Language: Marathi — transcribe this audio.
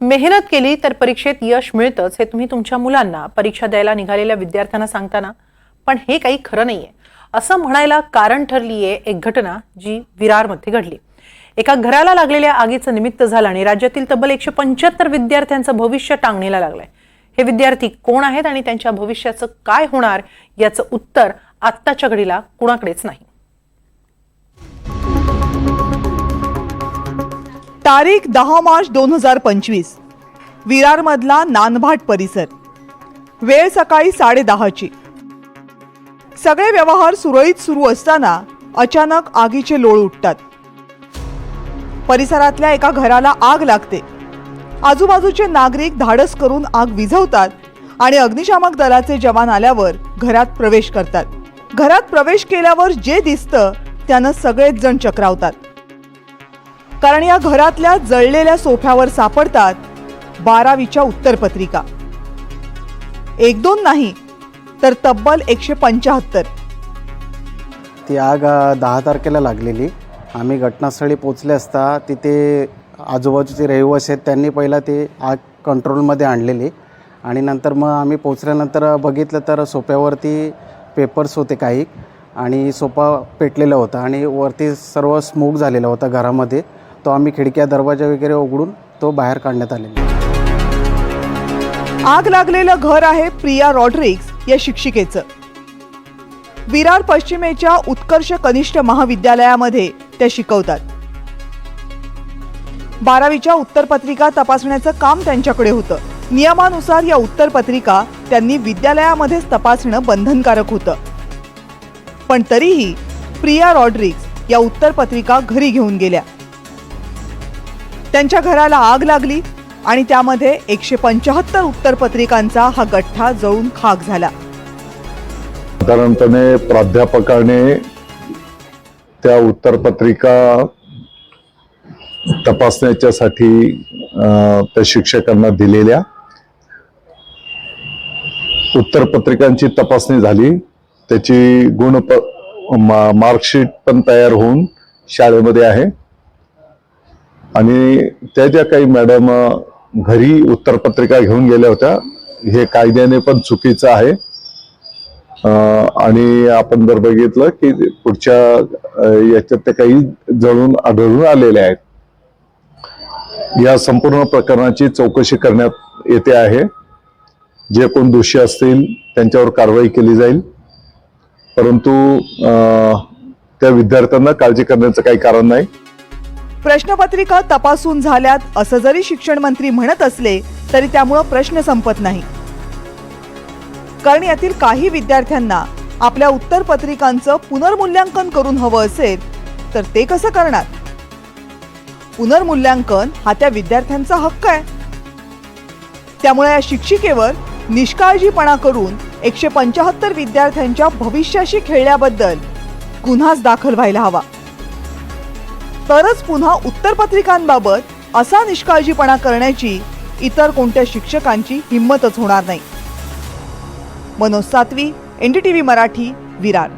मेहनत केली तर परीक्षेत यश मिळतंच हे तुम्ही तुमच्या मुलांना परीक्षा द्यायला निघालेल्या विद्यार्थ्यांना सांगताना. पण हे काही खरं नाहीये. असं म्हणायला कारण ठरली आहे एक घटना जी विरारमध्ये घडली. एका घराला लागलेल्या आगीचं निमित्त झालं आणि राज्यातील तब्बल एकशे पंच्याहत्तर विद्यार्थ्यांचं भविष्य टांगणीला लागलंय. हे विद्यार्थी कोण आहेत आणि त्यांच्या भविष्याचं काय होणार याचं उत्तर आत्ताच्या घडीला कुणाकडेच नाही. तारीख दहा मार्च दोन हजार पंचवीस विरारमधला नानभाट परिसर. वेळ सकाळी साडेदहाची सगळे व्यवहार सुरळीत सुरू असताना अचानक आगीचे लोळ उठतात. परिसरातल्या एका घराला आग लागते. आजूबाजूचे नागरिक धाडस करून आग विझवतात आणि अग्निशामक दलाचे जवान आल्यावर घरात प्रवेश करतात. घरात प्रवेश केल्यावर जे दिसतं त्यानं सगळेच जण चक्रावतात. कारण या घरातल्या जळलेल्या सोफ्यावर सापडतात बारावीच्या उत्तरपत्रिका. एक दोन नाही तर तब्बल एकशे पंच्याहत्तर. ती आग दहा तारखेला लागलेली. आम्ही घटनास्थळी पोचले असता तिथे आजूबाजूचे रहिवासी आहेत त्यांनी पहिला ते आग कंट्रोलमध्ये आणलेली. आणि नंतर मग आम्ही पोचल्यानंतर बघितलं तर सोप्यावरती पेपर्स होते काही. आणि सोफा पेटलेला होता आणि वरती सर्व स्मोक झालेला होता घरामध्ये. तो आम्ही खिडक्या दरवाजा वगैरे उघडून तो बाहेर काढण्यात आलेला आग लागलेलं घर आहे प्रिया रॉड्रिक्स या शिक्षिकेचं. विरार पश्चिमेच्या उत्कर्ष कनिष्ठ महाविद्यालयामध्ये त्या शिकवतात. बारावीच्या उत्तरपत्रिका तपासण्याचं काम त्यांच्याकडे होतं. नियमानुसार या उत्तरपत्रिका त्यांनी विद्यालयामध्येच तपासणं बंधनकारक होतं. पण तरीही प्रिया रॉड्रिक्स या उत्तरपत्रिका घरी घेऊन गेल्या. त्यांच्या घराला आग लागली आणि त्यामध्ये एकशे पंच्याहत्तर उत्तरपत्रिकांचा हा गठ्ठा जळून खाक झाला. साधारणपणे प्राध्यापकाने त्या उत्तरपत्रिका तपासण्याच्यासाठी त्या शिक्षकांना दिलेल्या उत्तरपत्रिकांची तपासणी झाली. त्याची गुण मार्कशीट पण तयार होऊन शाळेमध्ये आहे. आणि त्या ज्या काही मॅडम घरी उत्तरपत्रिका घेऊन गेल्या होत्या हे कायद्याने पण चुकीचं आहे. आणि आपण जर बघितलं की पुढच्या याच्यात ते काही जळून आढळून आलेले आहेत. या संपूर्ण प्रकरणाची चौकशी करण्यात येते आहे. जे कोण दोषी असतील त्यांच्यावर कारवाई केली जाईल. परंतु त्या विद्यार्थ्यांना काळजी करण्याचं काही कारण नाही. प्रश्नपत्रिका तपासून झाल्यात असं जरी शिक्षण मंत्री म्हणत असले तरी त्यामुळं प्रश्न संपत नाही. कारण यातील काही विद्यार्थ्यांना आपल्या उत्तरपत्रिकांचं पुनर्मूल्यांकन करून हवं असेल तर ते कसं करणार? पुनर्मूल्यांकन हा त्या विद्यार्थ्यांचा हक्क आहे. त्यामुळे या शिक्षिकेवर निष्काळजीपणा करून एकशे पंच्याहत्तर विद्यार्थ्यांच्या भविष्याशी खेळल्याबद्दल गुन्हाच दाखल व्हायला हवा. तरच पुन्हा उत्तरपत्रिकांबाबत असा निष्काळजीपणा करण्याची इतर कोणत्या शिक्षकांची हिंमतच होणार नाही. मनोज सातवी एनडीटीव्ही मराठी विरार.